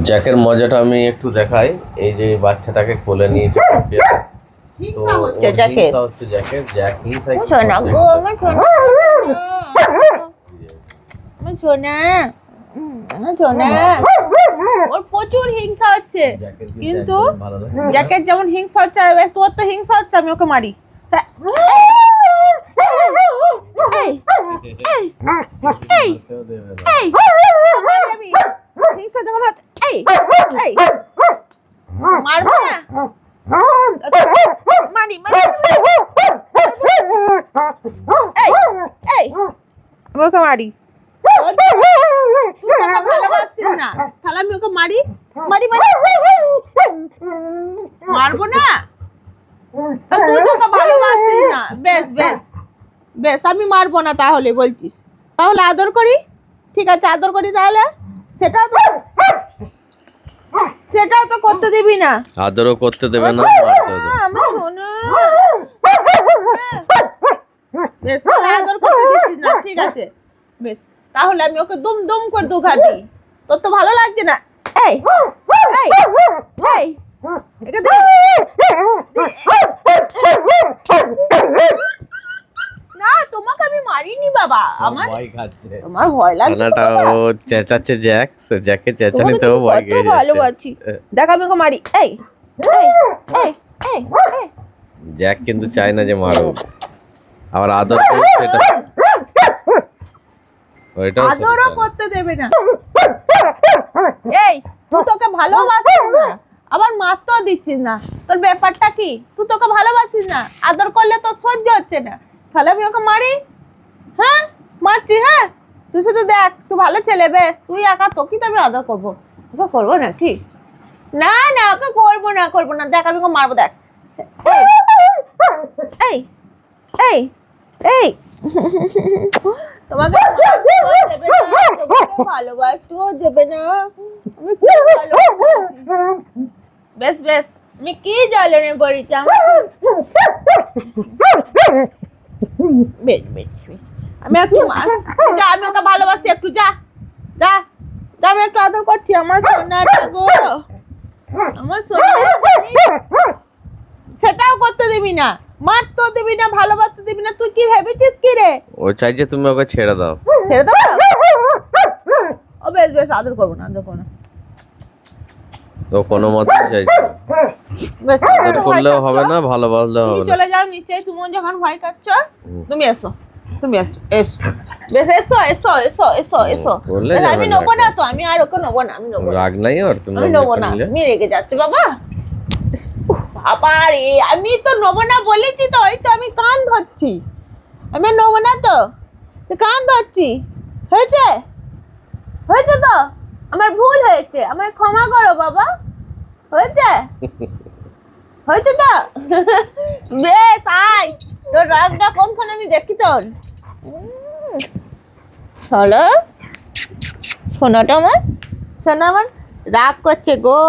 জ্যাকের মজাটা আমি একটু দেখাই এই যে বাচ্চাটাকে কোলে নিয়েছে হিংসা হচ্ছে ওর জ্যাকের হচ্ছে জ্যাকের জ্যাক হিংসায় কি শোনা গো আমার শোনা আমার শোনা আমার শোনা ওর প্রচুর হিংসা হচ্ছে কিন্তু? জ্যাকের যেমন হিংসা হচ্ছে তোর তো হিংসা হচ্ছে আমি ওকে মারি হ্যাঁ। এই, এই, এই, যখন হচ্ছে এই এই মারবো না মারি মারি এই মারি ভালোবাসছিস না তাহলে আমি ওকে মারি মারি মারি মারবো না তুই তো ওকে ভালোবাসছিস না বেশ বেশ বেশ আমি মারবো না তাহলে বলছিস তাহলে আদর করি ঠিক আছে আদর করি তাহলে সেটাও তো করতে দিবি না? আদরও করতে দেবে না। না। আমার শোনো। বেশ তাহলে আদর করতে দিচ্ছিস না ঠিক আছে। বেশ তাহলে আমি ওকে দুম দুম করে দু দিই। তোর তো ভালো লাগছে না। এই এই এই একে দে। না তোমাকে আমি মারিনি বাবা আমার ভয় খাচ্ছে। তোমার ভয় লাগছে তো ও চেঁচাচ্ছে জ্যাক সে জ্যাকে চেঁচানিতেও ভয় কত যাচ্ছে। ভালোবাসি। দেখ আমি ওকে মারি। এই এই এই এই এই। জ্যাক কিন্তু চায় না যে মারো আবার আদর করে সেটা। ওইটাও আদরও করতে দেবে না। এই তুই তোকে ভালোবাসিস না। আবার মারতেও দিচ্ছিস না। তোর ব্যাপারটা কি? তুই তোকে ভালোবাসিস না। আদর করলে তোর সহ্য হচ্ছে না। তাহলে আমি ওকে মারি? হ্যাঁ? মারছি হ্যাঁ? তুই শুধু দেখ তুই ভালো ছেলে বেশ। তুই একা তোকেই তো আমি আদর করব। ওকে করব নাকি? না না ওকে করব না করব না। দেখ আমি ওকে মারবো দেখ। এই এই এই। তোমাকে ভালোবাসতেও দেবে না। আমি কি? বেশ বেশ। আমি কি জ্বালনে পড়েছি আমার বেশ বেশ আমি যা আমি ওকে ভালোবাসি একটু যা। যা যা আমি একটু আদর করছি আমার সোনাটা গো। আমার সোনা সেটাও করতে দিবি না। মারতেও দিবি না ভালোবাসতে দিবি না। তুই কি ভেবেছিস কি রে? ও চাইছে তুমি ওকে ছেড়ে দাও। ছেড়ে দেবো ও বেশ বেশ আদর করব না আদর করব না। ও কোনো মতেই চাইছে আদর করলেও হবে? না ভালোবাসলেও তুমি হবে না। চলে যাও নিচে তুমি যখন ভয় খাচ্ছ হুম। তুমি এসো। তুমি এসো এসো। বেশ এসো এসো এসো এসো এসো। আমি না নেব না তো আমি আর ওকে নেব না আমি নেব রাগ নাই ওর তুমি আমি নেব না আমি রেগে যাচ্ছি বাবা। উফ, বাবা রে আমি তো নেব না বলেছি তো এই তো আমি কান ধরছি। আমি আর নেব না তো কান ধরছি। হয়েছে? হয়েছে তো? আমার ভুল হয়েছে আমার ক্ষমা করো বাবা। হয়েছে? হয়েছে তো? বেশ আয়। তোর রাগটা কোনখানে আমি দেখি তোর? চলো। সোনাটা আমার। সোনা আমার। রাগ করছে গো।